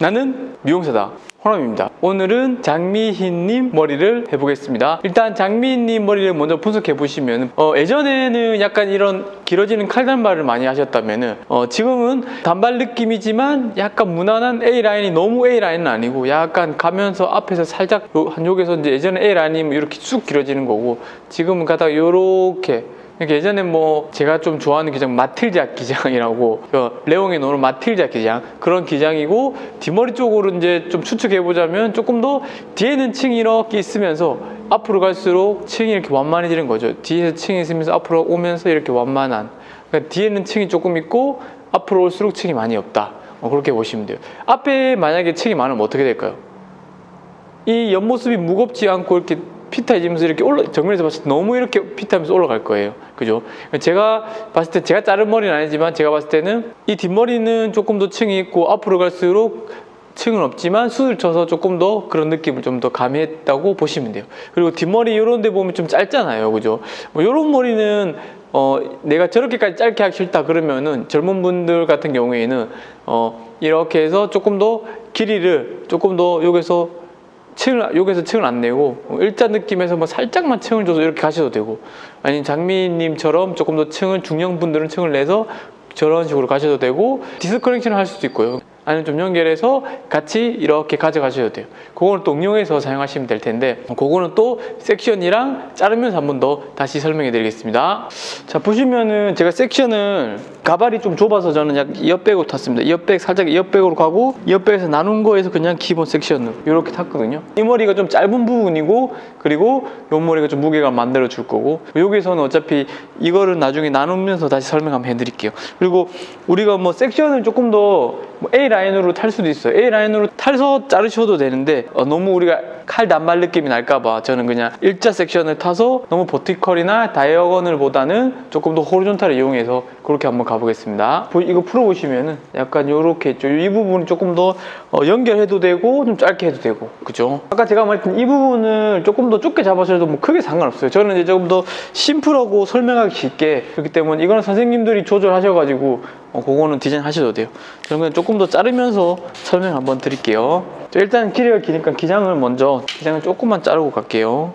나는 미용사다. 호남입니다. 오늘은 장미희님 머리를 해보겠습니다. 일단 장미희님 머리를 먼저 분석해 보시면 어, 예전에는 약간 이런 길어지는 칼단발을 많이 하셨다면은 어, 지금은 단발 느낌이지만 약간 무난한 A 라인이 너무 A 라인은 아니고 약간 가면서 앞에서 살짝 요, 한쪽에서 이제 예전에 A 라인이면 이렇게 쑥 길어지는 거고 지금은 가다가 요렇게 그러니까 예전에 뭐 제가 좀 좋아하는 기장 마틸자 기장이라고 그 레옹에 나오는 마틸자 기장 그런 기장이고 뒷머리 쪽으로 이제 좀 추측해 보자면 조금 더 뒤에는 층이 이렇게 있으면서 앞으로 갈수록 층이 이렇게 완만해지는 거죠. 뒤에서 층이 있으면서 앞으로 오면서 이렇게 완만한 그러니까 뒤에는 층이 조금 있고 앞으로 올수록 층이 많이 없다. 어, 그렇게 보시면 돼요. 앞에 만약에 층이 많으면 어떻게 될까요? 이 옆모습이 무겁지 않고 이렇게 피타해지면서 이렇게 올라 정면에서 봤을 때 너무 이렇게 피타하면서 올라갈 거예요. 그죠? 제가 봤을 때 제가 자른 머리는 아니지만 제가 봤을 때는 이 뒷머리는 조금 더 층이 있고 앞으로 갈수록 층은 없지만 수술 쳐서 조금 더 그런 느낌을 좀 더 가미했다고 보시면 돼요. 그리고 뒷머리 이런 데 보면 좀 짧잖아요. 그죠? 뭐 이런 머리는 어, 내가 저렇게까지 짧게 하기 싫다 그러면은 젊은 분들 같은 경우에는 어, 이렇게 해서 조금 더 길이를 조금 더 여기서 층을 여기서 층을 안 내고 어, 일자 느낌에서 뭐 살짝만 층을 줘서 이렇게 가셔도 되고 아니면 장미님처럼 조금 더 층을 중형 분들은 층을 내서 저런 식으로 가셔도 되고 디스커넥션을 할 수도 있고요. 아니면 좀 연결해서 같이 이렇게 가져가셔도 돼요. 그거는 또 응용해서 사용하시면 될 텐데 그거는 또 섹션이랑 자르면서 한 번 더 다시 설명해 드리겠습니다. 자 보시면은 제가 섹션을 가발이 좀 좁아서 저는 약 2옆백으로 탔습니다. 2옆백 살짝 2옆백으로 가고 2옆백에서 나눈 거에서 그냥 기본 섹션으로 이렇게 탔거든요. 이 머리가 좀 짧은 부분이고 그리고 이 머리가 좀 무게감 만들어 줄 거고 여기서는 어차피 이거를 나중에 나누면서 다시 설명 한번 해드릴게요. 그리고 우리가 뭐 섹션을 조금 더뭐 A 라인으로 탈 수도 있어요. A 라인으로 탈서 자르셔도 되는데 어, 너무 우리가 칼 단발 느낌이 날까봐 저는 그냥 일자 섹션을 타서 너무 버티컬이나 다이어건을 보다는 조금 더 호리존탈을 이용해서 그렇게 한번 가보겠습니다. 보- 이거 풀어보시면은 약간 요렇게 있죠. 이 부분이 조금 더 어, 연결해도 되고 좀 짧게 해도 되고 그죠? 아까 제가 말했던 이 부분을 조금 더 좁게 잡아셔도 뭐 크게 상관없어요. 저는 이제 조금 더 심플하고 설명하기 쉽게 그렇기 때문에 이거는 선생님들이 조절하셔가지고 어, 그거는 디자인 하셔도 돼요. 저는 그냥 조금 더 자르면서 설명 한번 드릴게요. 자, 일단 길이가 기니까 기장을 먼저 기장을 조금만 자르고 갈게요.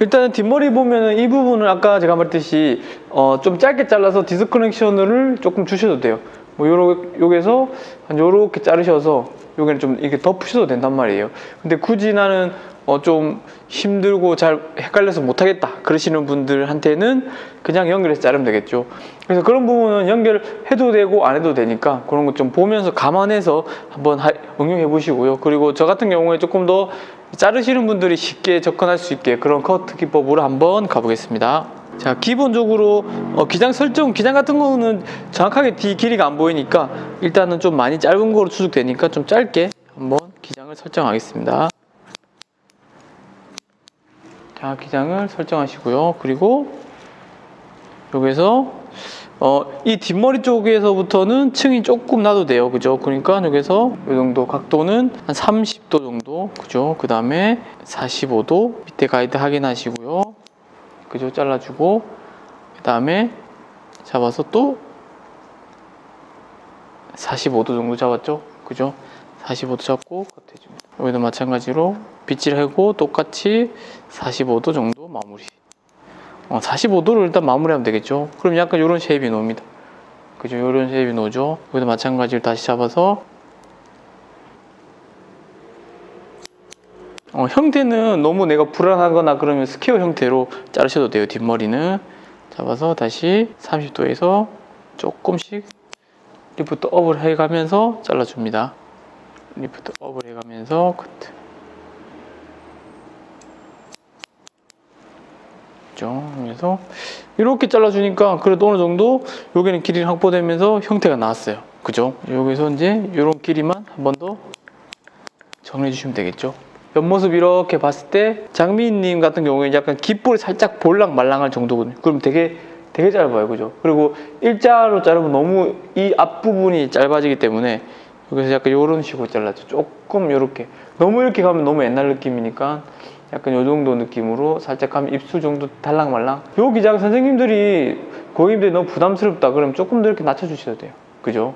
일단은 뒷머리 보면은 이 부분을 아까 제가 말했듯이 어, 좀 짧게 잘라서 디스커넥션을 조금 주셔도 돼요. 뭐 요러 요게서 한 요렇게 자르셔서 여기는 좀 이렇게 덮으셔도 된단 말이에요. 근데 굳이 나는 어, 좀 힘들고 잘 헷갈려서 못하겠다 그러시는 분들한테는 그냥 연결해서 자르면 되겠죠. 그래서 그런 부분은 연결해도 되고 안 해도 되니까 그런 거좀 보면서 감안해서 한번 하- 응용해 보시고요. 그리고 저 같은 경우에 조금 더 자르시는 분들이 쉽게 접근할 수 있게 그런 커트 기법으로 한번 가보겠습니다. 자, 기본적으로 어, 기장 설정, 기장 같은 거는 정확하게 뒤 길이가 안 보이니까 일단은 좀 많이 짧은 거로 추측되니까 좀 짧게 한번 기장을 설정하겠습니다. 자, 기장을 설정하시고요. 그리고 여기서 어, 이 뒷머리 쪽에서부터는 층이 조금 나도 돼요. 그죠? 그러니까 여기서 이 정도 각도는 한 30도 정도. 그죠? 그 다음에 45도 밑에 가이드 확인하시고요. 그죠? 잘라주고 그 다음에 잡아서 또 45도 정도 잡았죠? 그죠? 45도 잡고 커트해줍니다. 여기도 마찬가지로 빗질하고 똑같이 45도 정도 마무리. 어, 45도를 일단 마무리하면 되겠죠. 그럼 약간 이런 쉐입이 나옵니다. 그죠? 이런 쉐입이 나오죠. 여기도 마찬가지로 다시 잡아서 어, 형태는 너무 내가 불안하거나 그러면 스퀘어 형태로 자르셔도 돼요. 뒷머리는 잡아서 다시 30도에서 조금씩 리프트 업을 해가면서 잘라줍니다. 리프트 업을 해가면서 커 있죠. 그래서 이렇게 잘라주니까 그래도 어느 정도 여기는 길이가 확보되면서 형태가 나왔어요. 그죠? 여기서 이제 이런 길이만 한 번 더 정리해 주시면 되겠죠. 옆모습 이렇게 봤을 때 장미님 같은 경우에 약간 깃볼이 살짝 볼랑 말랑할 정도거든요. 그럼 되게 되게 짧아요, 그죠? 그리고 일자로 자르면 너무 이 앞부분이 짧아지기 때문에 여기서 약간 이런 식으로 잘라죠. 조금 이렇게 너무 이렇게 가면 너무 옛날 느낌이니까 약간 요 정도 느낌으로 살짝 하면 입술 정도 달랑말랑. 요 기장 선생님들이 고객님들이 너무 부담스럽다 그러면 조금 더 이렇게 낮춰주셔도 돼요. 그죠?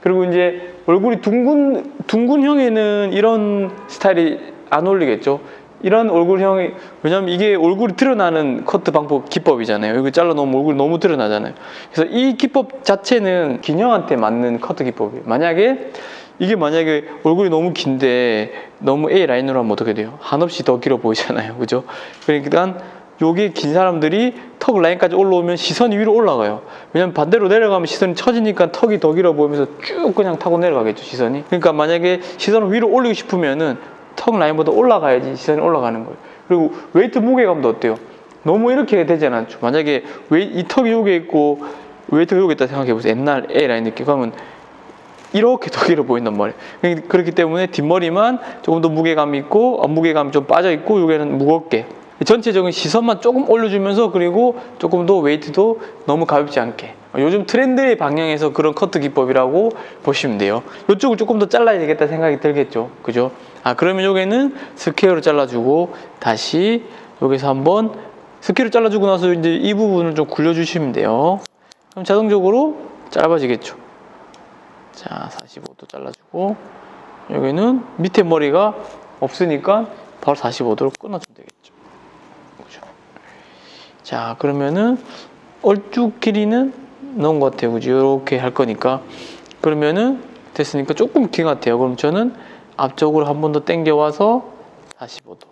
그리고 이제 얼굴이 둥근 둥근형에는 이런 스타일이 안 어울리겠죠. 이런 얼굴형이 왜냐면 이게 얼굴이 드러나는 커트 방법 기법이잖아요. 이거 잘라 놓으면 얼굴이 너무 드러나잖아요. 그래서 이 기법 자체는 균형한테 맞는 커트 기법이에요. 만약에 이게 만약에 얼굴이 너무 긴데 너무 A 라인으로 하면 어떻게 돼요? 한없이 더 길어 보이잖아요. 그죠? 그러니까 요게 긴 사람들이 턱 라인까지 올라오면 시선이 위로 올라가요. 왜냐면 반대로 내려가면 시선이 처지니까 턱이 더 길어 보이면서 쭉 그냥 타고 내려가겠죠, 시선이. 그러니까 만약에 시선을 위로 올리고 싶으면은 턱 라인보다 올라가야지 시선이 올라가는 거예요. 그리고 웨이트 무게감도 어때요? 너무 이렇게 되지 않죠. 만약에 이 턱이 여기 있고 웨이트가 여기 있다 생각해 보세요. 옛날 A 라인 느낌 그러면 이렇게 더 길어 보인단 말이에요. 그렇기 때문에 뒷머리만 조금 더 무게감 있고 어, 무게감이 좀 빠져 있고 여기는 무겁게 전체적인 시선만 조금 올려주면서 그리고 조금 더 웨이트도 너무 가볍지 않게 요즘 트렌드의 방향에서 그런 커트 기법이라고 보시면 돼요. 이쪽을 조금 더 잘라야 되겠다 생각이 들겠죠. 그죠? 아 그러면 여기는 스퀘어로 잘라주고 다시 여기서 한번 스퀘어로 잘라주고 나서 이제 이 부분을 좀 굴려주시면 돼요. 그럼 자동적으로 짧아지겠죠. 자, 45도 잘라주고 여기는 밑에 머리가 없으니까 바로 45도로 끊어주면 되겠죠. 그죠? 자, 그러면은 얼쭉 길이는 넣은 것 같아요. 그죠? 이렇게 할 거니까 그러면은 됐으니까 조금 긴 것 같아요. 그럼 저는 앞쪽으로 한 번 더 당겨 와서 45도.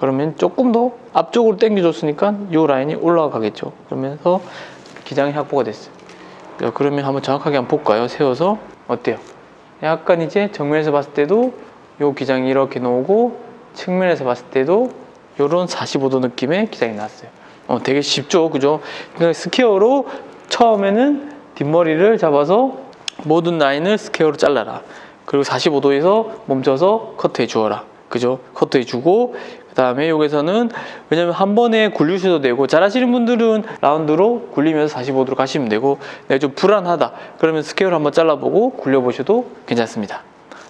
그러면 조금 더 앞쪽으로 당겨줬으니까 이 라인이 올라가겠죠. 그러면서 기장이 확보가 됐어요. 자, 그러면 한번 정확하게 한번 볼까요? 세워서 어때요? 약간 이제 정면에서 봤을 때도 요 기장이 이렇게 나오고 측면에서 봤을 때도 요런 45도 느낌의 기장이 났어요. 어, 되게 쉽죠, 그죠? 그러니까 스퀘어로 처음에는 뒷머리를 잡아서 모든 라인을 스퀘어로 잘라라. 그리고 45도에서 멈춰서 커트해 주어라. 그죠? 커트 해 주고 그 다음에 여기서는 왜냐면 한 번에 굴리셔도 되고 잘하시는 분들은 라운드로 굴리면서 45도로 가시면 되고 내가 좀 불안하다 그러면 스퀘어를 한번 잘라보고 굴려보셔도 괜찮습니다.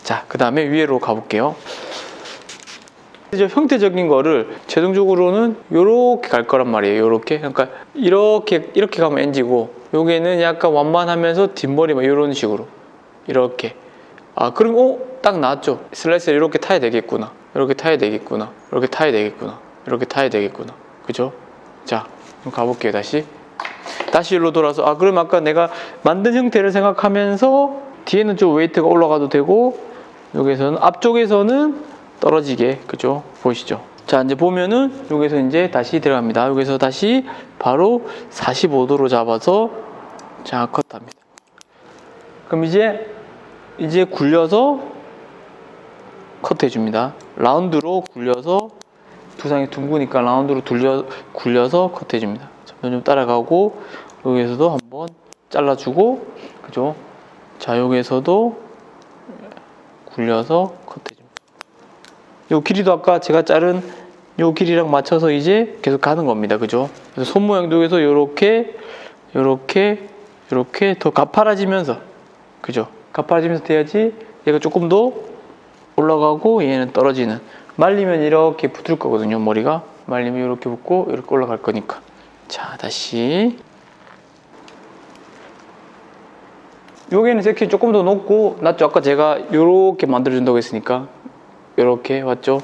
자 그 다음에 위로 가볼게요. 형태적인 거를 최종적으로는 이렇게 갈 거란 말이에요 이렇게. 그러니까 이렇게 이렇게 가면 NG고 여기는 약간 완만하면서 뒷머리만 이런 식으로. 이렇게 아 그럼 어? 딱 나왔죠 슬라이스를 이렇게 타야 되겠구나 이렇게 타야 되겠구나 이렇게 타야 되겠구나 이렇게 타야 되겠구나 그죠? 자 그럼 가볼게요 다시 다시 일로 돌아서 아 그럼 아까 내가 만든 형태를 생각하면서 뒤에는 좀 웨이트가 올라가도 되고 여기서는 앞쪽에서는 떨어지게 그죠? 보이시죠? 자 이제 보면은 여기서 이제 다시 들어갑니다 여기서 다시 바로 45도로 잡아서 자 컷합니다 그럼 이제 이제 굴려서 커트 해 줍니다. 라운드로 굴려서 두상이 둥그니까 라운드로 돌려 굴려서 커트 해 줍니다. 점점 좀 따라가고 여기에서도 한번 잘라주고 그죠? 자 여기에서도 굴려서 커트 해 줍니다. 요 길이도 아까 제가 자른 요 길이랑 맞춰서 이제 계속 가는 겁니다. 그죠? 그래서 손 모양도 여기서 요렇게 요렇게 요렇게 더 가파라지면서 그죠? 가파라지면서 돼야지 얘가 조금 더 올라가고 얘는 떨어지는. 말리면 이렇게 붙을 거거든요 머리가. 말리면 이렇게 붙고 이렇게 올라갈 거니까. 자 다시. 여기는 세키 조금 더 높고 낮죠? 아까 제가 이렇게 만들어 준다고 했으니까. 이렇게 왔죠?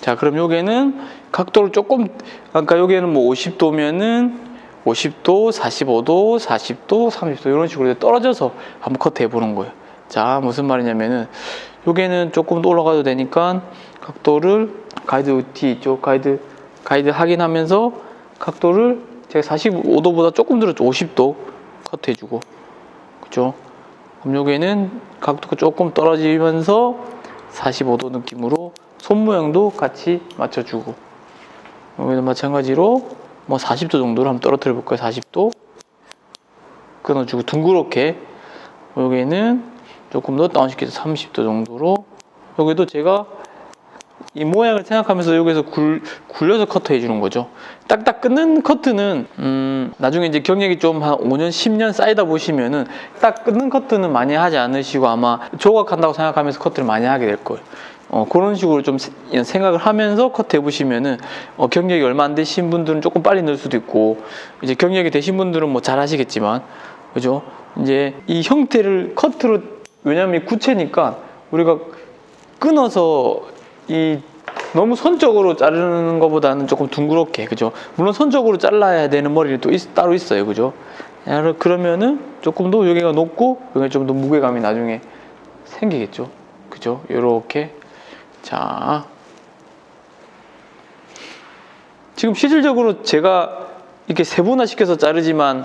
자 그럼 여기는 각도를 조금 아까 여기는 뭐 50도면은 50도, 45도, 40도, 30도 이런 식으로 떨어져서 한번 커트 해보는 거예요. 자 무슨 말이냐면은 여기는 조금 더 올라가도 되니까 각도를 가이드 뒤 있죠 가이드 가이드 확인하면서 각도를 제가 45도보다 조금 들었죠. 50도 커트 해주고. 그죠 그럼 여기는 각도가 조금 떨어지면서 45도 느낌으로 손 모양도 같이 맞춰주고. 여기도 마찬가지로 뭐 40도 정도로 한번 떨어뜨려 볼까요? 40도 끊어주고 둥그렇게. 여기는 조금 더 다운시켜서 30도 정도로 여기도 제가 이 모양을 생각하면서 여기서 굴, 굴려서 커트 해 주는 거죠. 딱딱 끊는 커트는 음, 나중에 이제 경력이 좀 한 5년, 10년 쌓이다 보시면은 딱 끊는 커트는 많이 하지 않으시고 아마 조각한다고 생각하면서 커트를 많이 하게 될 거예요. 어, 그런 식으로 좀 세- 생각을 하면서 커트 해보시면은 어, 경력이 얼마 안 되신 분들은 조금 빨리 늘 수도 있고 이제 경력이 되신 분들은 뭐 잘 하시겠지만 그죠? 이제 이 형태를 커트로 왜냐면 이 구체니까 우리가 끊어서 이 너무 선적으로 자르는 것보다는 조금 둥그렇게 그죠? 물론 선적으로 잘라야 되는 머리는 또 있- 따로 있어요, 그죠? 야, 그러면은 조금 더 여기가 높고 여기가 좀 더 무게감이 나중에 생기겠죠, 그죠? 이렇게 자 지금 실질적으로 제가 이렇게 세분화 시켜서 자르지만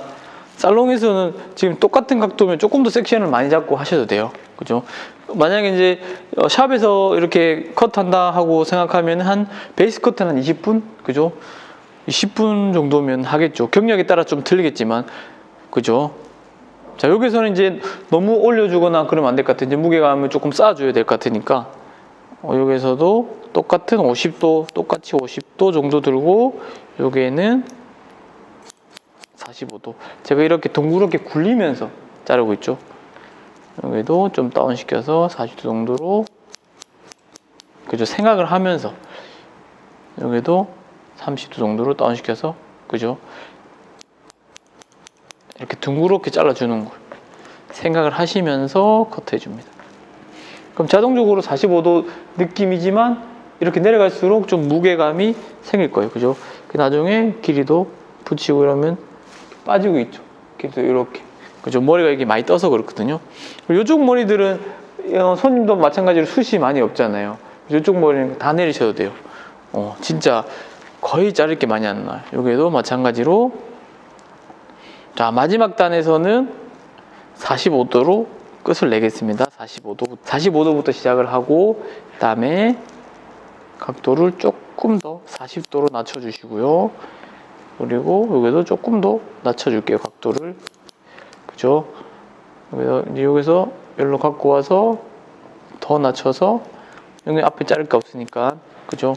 살롱에서는 지금 똑같은 각도면 조금 더 섹션을 많이 잡고 하셔도 돼요. 그죠? 만약에 이제 어, 샵에서 이렇게 컷한다 하고 생각하면 한 베이스 커트는 한 20분? 그죠? 10분 정도면 하겠죠. 경력에 따라 좀 틀리겠지만. 그죠? 자, 여기서는 이제 너무 올려주거나 그러면 안 될 것 같아요. 이제 무게감을 조금 쌓아줘야 될 것 같으니까. 어, 여기서도 똑같은 50도, 똑같이 50도 정도 들고, 여기에는 45도. 제가 이렇게 둥그렇게 굴리면서 자르고 있죠. 여기도 좀 다운시켜서 40도 정도로 그죠 생각을 하면서 여기도 30도 정도로 다운시켜서 그죠 이렇게 둥그렇게 잘라주는 걸 생각을 하시면서 커트해 줍니다. 그럼 자동적으로 45도 느낌이지만 이렇게 내려갈수록 좀 무게감이 생길 거예요. 그죠? 그 나중에 길이도 붙이고 이러면 빠지고 있죠. 길이도 이렇게. 그죠? 머리가 이게 많이 떠서 그렇거든요. 이쪽 머리들은 어, 손님도 마찬가지로 숱이 많이 없잖아요. 이쪽 머리는 다 내리셔도 돼요. 어, 진짜 거의 자를 게 많이 안 나요. 여기도 마찬가지로 자 마지막 단에서는 45도로 끝을 내겠습니다. 45도 45도부터 시작을 하고 그 다음에 각도를 조금 더 40도로 낮춰주시고요. 그리고 여기도 조금 더 낮춰줄게요. 각도를 그죠? 여기서 여기서 여기로 갖고 와서 더 낮춰서 여기 앞에 자를 게 없으니까 그죠?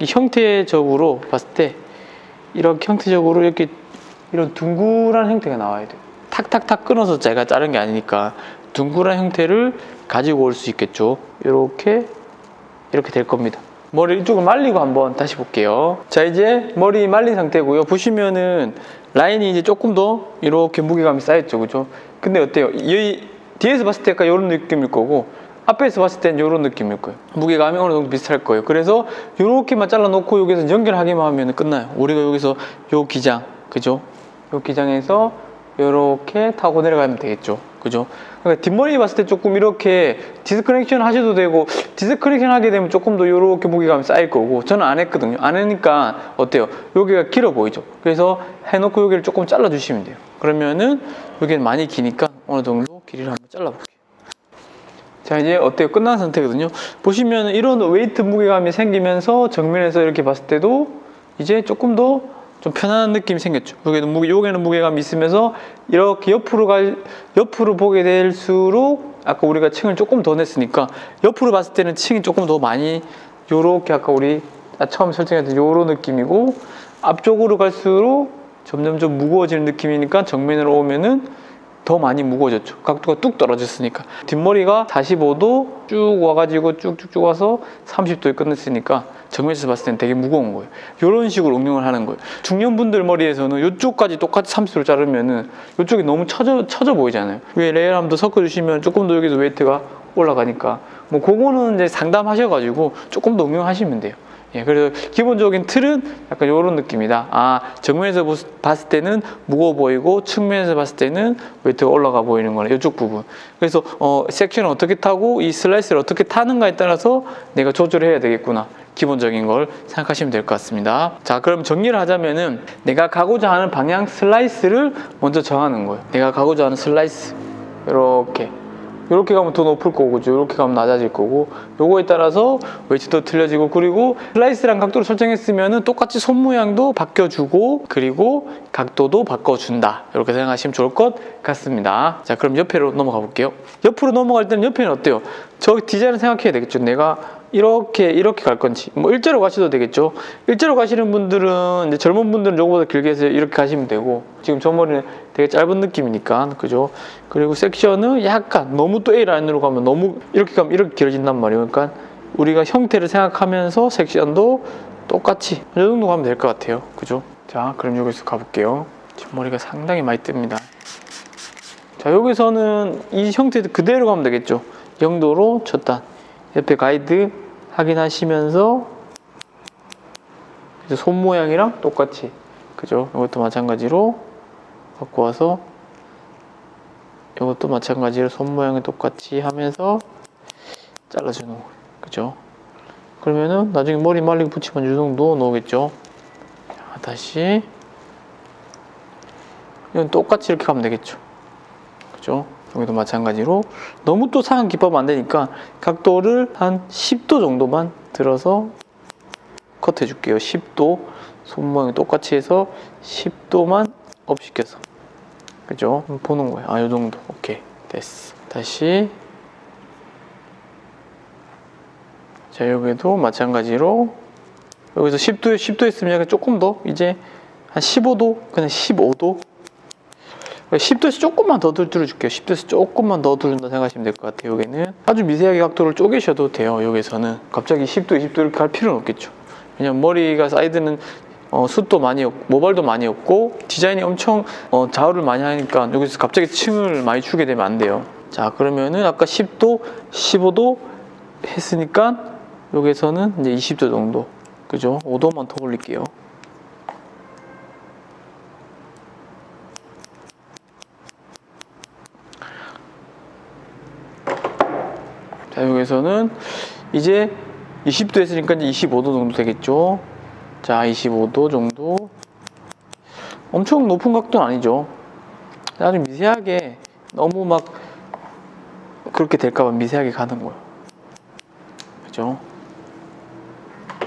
이 형태적으로 봤을 때 이렇게 형태적으로 이렇게 이런 둥그란 형태가 나와야 돼요. 탁탁탁 끊어서 제가 자른 게 아니니까 둥그란 형태를 가지고 올 수 있겠죠. 이렇게 이렇게 될 겁니다. 머리 이쪽을 말리고 한번 다시 볼게요. 자 이제 머리 말린 상태고요. 보시면은 라인이 이제 조금 더 이렇게 무게감이 쌓였죠, 그죠? 근데 어때요? 이 뒤에서 봤을 때 약간 이런 느낌일 거고 앞에서 봤을 땐 이런 느낌일 거예요. 무게감이 어느 정도 비슷할 거예요. 그래서 이렇게만 잘라놓고 여기서 연결하기만 하면 끝나요. 우리가 여기서 요 기장, 그죠? 요 기장에서 이렇게 타고 내려가면 되겠죠. 그죠? 그러니까 뒷머리 봤을 때 조금 이렇게 디스커넥션 하셔도 되고 디스커넥션 하게 되면 조금 더 이렇게 무게감이 쌓일 거고 저는 안 했거든요. 안 하니까 어때요? 여기가 길어 보이죠? 그래서 해놓고 여기를 조금 잘라주시면 돼요. 그러면은 여기는 많이 기니까 어느 정도 길이를 한번 잘라볼게요. 자 이제 어때요? 끝난 상태거든요. 보시면 이런 웨이트 무게감이 생기면서 정면에서 이렇게 봤을 때도 이제 조금 더 좀 편안한 느낌이 생겼죠. 여기도 무게, 여기는 무게감이 있으면서 이렇게 옆으로 갈 옆으로 보게 될수록 아까 우리가 층을 조금 더 냈으니까 옆으로 봤을 때는 층이 조금 더 많이 요렇게 아까 우리 처음 설정했던 요런 느낌이고 앞쪽으로 갈수록 점점 좀 무거워지는 느낌이니까 정면으로 오면은 더 많이 무거워졌죠. 각도가 뚝 떨어졌으니까. 뒷머리가 45도 쭉 와가지고 쭉쭉쭉 와서 30도에 끝냈으니까 정면에서 봤을 땐 되게 무거운 거예요. 이런 식으로 응용을 하는 거예요. 중년분들 머리에서는 이쪽까지 똑같이 30도로 자르면은 이쪽이 너무 처져, 처져 보이잖아요. 위에 레이어람도 섞어주시면 조금 더 여기서 웨이트가 올라가니까 뭐 그거는 이제 상담하셔가지고 조금 더 응용하시면 돼요. 예, 그래서 기본적인 틀은 약간 이런 느낌이다. 아, 정면에서 봤을 때는 무거워 보이고 측면에서 봤을 때는 웨이트가 올라가 보이는 거네. 이쪽 부분. 그래서 어, 섹션을 어떻게 타고 이 슬라이스를 어떻게 타는가에 따라서 내가 조절을 해야 되겠구나. 기본적인 걸 생각하시면 될 것 같습니다. 자, 그럼 정리를 하자면은 내가 가고자 하는 방향 슬라이스를 먼저 정하는 거예요. 내가 가고자 하는 슬라이스. 이렇게. 이렇게 가면 더 높을 거고? 이렇게 가면 낮아질 거고, 요거에 따라서 웨이트도 틀려지고, 그리고 슬라이스랑 각도를 설정했으면은 똑같이 손 모양도 바뀌어주고, 그리고 각도도 바꿔준다. 이렇게 생각하시면 좋을 것 같습니다. 자, 그럼 옆으로 넘어가 볼게요. 옆으로 넘어갈 때는 옆에는 어때요? 저 디자인을 생각해야 되겠죠. 내가 이렇게 이렇게 갈 건지. 뭐 일자로 가셔도 되겠죠. 일자로 가시는 분들은 이제 젊은 분들은 요거보다 길게 해서 이렇게 가시면 되고 지금 저 머리는 되게 짧은 느낌이니까 그죠? 그리고 섹션은 약간 너무 또 A 라인으로 가면 너무 이렇게 가면 이렇게 길어진단 말이에요. 그러니까 우리가 형태를 생각하면서 섹션도 똑같이 이 정도 가면 될 것 같아요. 그죠? 자 그럼 여기서 가볼게요. 지금 머리가 상당히 많이 뜹니다. 자 여기서는 이 형태 그대로 가면 되겠죠. 영도로 첫 단. 옆에 가이드 확인하시면서 손 모양이랑 똑같이 그죠? 이것도 마찬가지로 갖고 와서 이것도 마찬가지로 손 모양이 똑같이 하면서 잘라주는 거예요. 그죠? 그러면은 나중에 머리 말리고 붙이면 이 정도 나오겠죠? 자, 다시 이건 똑같이 이렇게 가면 되겠죠? 그죠? 여기도 마찬가지로 너무 또 상한 기법은 안 되니까 각도를 한 10도 정도만 들어서 컷 해줄게요. 10도 손 모양 똑같이 해서 10도만 업 시켜서 그죠? 보는 거예요. 아, 요 정도. 오케이. 됐어. 다시 자, 여기도 마찬가지로 여기서 10도 10도 했으면 약간 조금 더 이제 한 15도 그냥 15도 10도에서 조금만 더 들어줄게요. 10도에서 조금만 더 들어준다 생각하시면 될 것 같아요. 여기는 아주 미세하게 각도를 쪼개셔도 돼요. 여기서는 갑자기 10도, 20도 이렇게 갈 필요는 없겠죠. 왜냐면 머리가 사이드는 어, 숱도 많이 없고 모발도 많이 없고 디자인이 엄청 어, 좌우를 많이 하니까 여기서 갑자기 층을 많이 주게 되면 안 돼요. 자 그러면은 아까 10도, 15도 했으니까 여기서는 이제 20도 정도 그죠? 5도만 더 올릴게요. 자 여기서는 이제 20도 했으니까 이제 25도 정도 되겠죠. 자 25도 정도 엄청 높은 각도는 아니죠. 아주 미세하게 너무 막 그렇게 될까봐 미세하게 가는 거예요. 그죠?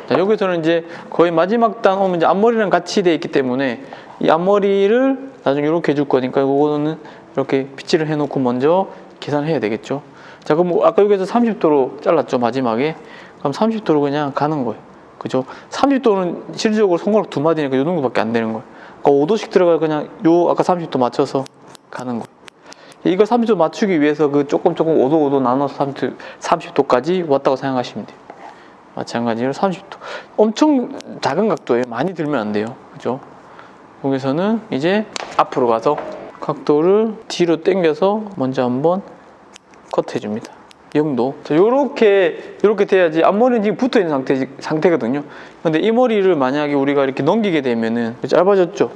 자 여기서는 이제 거의 마지막 단 오면 이제 앞머리랑 같이 돼 있기 때문에 이 앞머리를 나중에 이렇게 해줄 거니까 이거는 이렇게 빗질을 해놓고 먼저 계산해야 되겠죠. 자 그럼 뭐 아까 여기서 30도로 잘랐죠 마지막에? 그럼 30도로 그냥 가는 거예요. 그죠? 30도는 실질적으로 손가락 두 마디니까 요 정도밖에 안 되는 거예요. 그러니까 5도씩 들어가 그냥 요 아까 30도 맞춰서 가는 거예요. 이거 30도 맞추기 위해서 그 조금 조금 5도 5도 나눠서 30, 30도까지 왔다고 생각하시면 돼요. 마찬가지로 30도. 엄청 작은 각도예요. 많이 들면 안 돼요. 그죠? 여기서는 이제 앞으로 가서 각도를 뒤로 당겨서 먼저 한번 컷 해줍니다. 영도. 자, 요렇게, 요렇게 돼야지 앞머리는 지금 붙어 있는 상태, 상태거든요. 근데 이 머리를 만약에 우리가 이렇게 넘기게 되면은 짧아졌죠?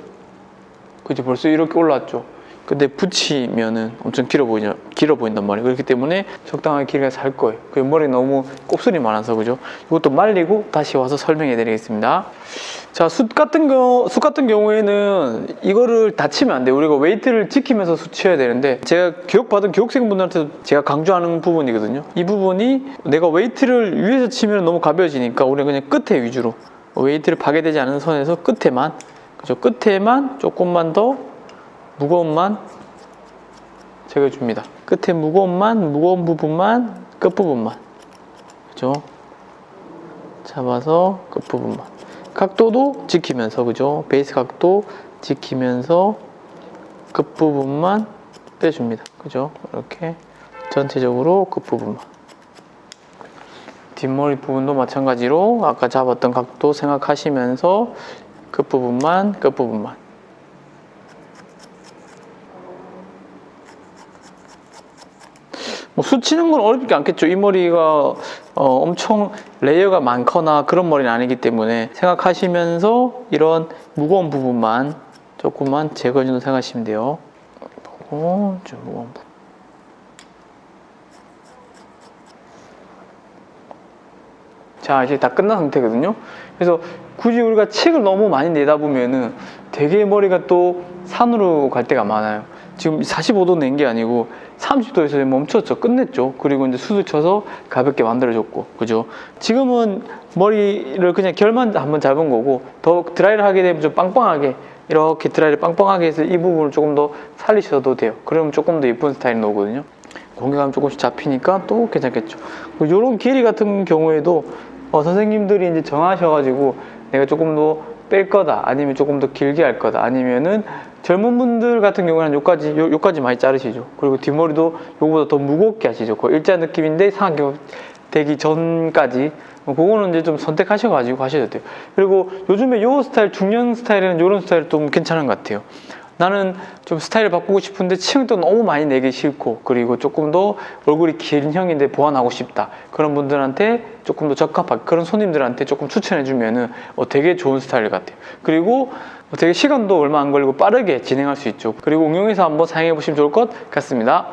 그죠? 벌써 이렇게 올라왔죠? 근데 붙이면은 엄청 길어 보이냐, 길어 보인단 말이에요. 그렇기 때문에 적당하게 길이가 살 거예요. 그 머리 너무 곱슬이 많아서, 그죠? 이것도 말리고 다시 와서 설명해 드리겠습니다. 자, 숯 같은 경우, 숯 같은 경우에는 이거를 다치면 안 돼요. 우리가 웨이트를 지키면서 숯 쳐야 되는데, 제가 교육받은 교육생분들한테 제가 강조하는 부분이거든요. 이 부분이 내가 웨이트를 위에서 치면 너무 가벼워지니까 우리는 그냥 끝에 위주로 웨이트를 파괴되지 않은 선에서 끝에만, 그죠? 끝에만 조금만 더 무거움만 제거해줍니다. 끝에 무거움만, 무거운 부분만, 끝부분만. 그죠? 잡아서 끝부분만. 각도도 지키면서, 그죠? 베이스 각도 지키면서 끝부분만 빼줍니다. 그죠? 이렇게 전체적으로 끝부분만. 뒷머리 부분도 마찬가지로 아까 잡았던 각도 생각하시면서 끝부분만, 끝부분만. 뭐 수치는 건 어렵지 않겠죠. 이 머리가 어, 엄청 레이어가 많거나 그런 머리는 아니기 때문에 생각하시면서 이런 무거운 부분만 조금만 제거해준다 생각하시면 돼요. 보고 좀 무거운 부분. 자 이제 다 끝난 상태거든요. 그래서 굳이 우리가 책을 너무 많이 내다 보면은 되게 머리가 또 산으로 갈 때가 많아요. 지금 45도 낸 게 아니고 30도에서 멈췄죠. 끝냈죠. 그리고 이제 수술 쳐서 가볍게 만들어줬고, 그죠? 지금은 머리를 그냥 결만 한번 잡은 거고, 더 드라이를 하게 되면 좀 빵빵하게, 이렇게 드라이를 빵빵하게 해서 이 부분을 조금 더 살리셔도 돼요. 그러면 조금 더 예쁜 스타일이 나오거든요. 공격감 조금씩 잡히니까 또 괜찮겠죠. 이런 길이 같은 경우에도 어, 선생님들이 이제 정하셔가지고 내가 조금 더 뺄 거다 아니면 조금 더 길게 할 거다 아니면은 젊은 분들 같은 경우에는 요까지, 요, 요까지 많이 자르시죠. 그리고 뒷머리도 요보다 더 무겁게 하시죠. 그 일자 느낌인데 상하게 되기 전까지 어, 그거는 이제 좀 선택하셔가지고 하셔야 돼요. 그리고 요즘에 요 스타일, 중년 스타일이는 요런 스타일 좀 괜찮은 것 같아요. 나는 좀 스타일을 바꾸고 싶은데 체형도 너무 많이 내기 싫고 그리고 조금 더 얼굴이 긴 형인데 보완하고 싶다 그런 분들한테 조금 더 적합한 그런 손님들한테 조금 추천해주면은 어, 되게 좋은 스타일 같아요 그리고 어떻게 시간도 얼마 안 걸리고 빠르게 진행할 수 있죠. 그리고 응용해서 한번 사용해 보시면 좋을 것 같습니다.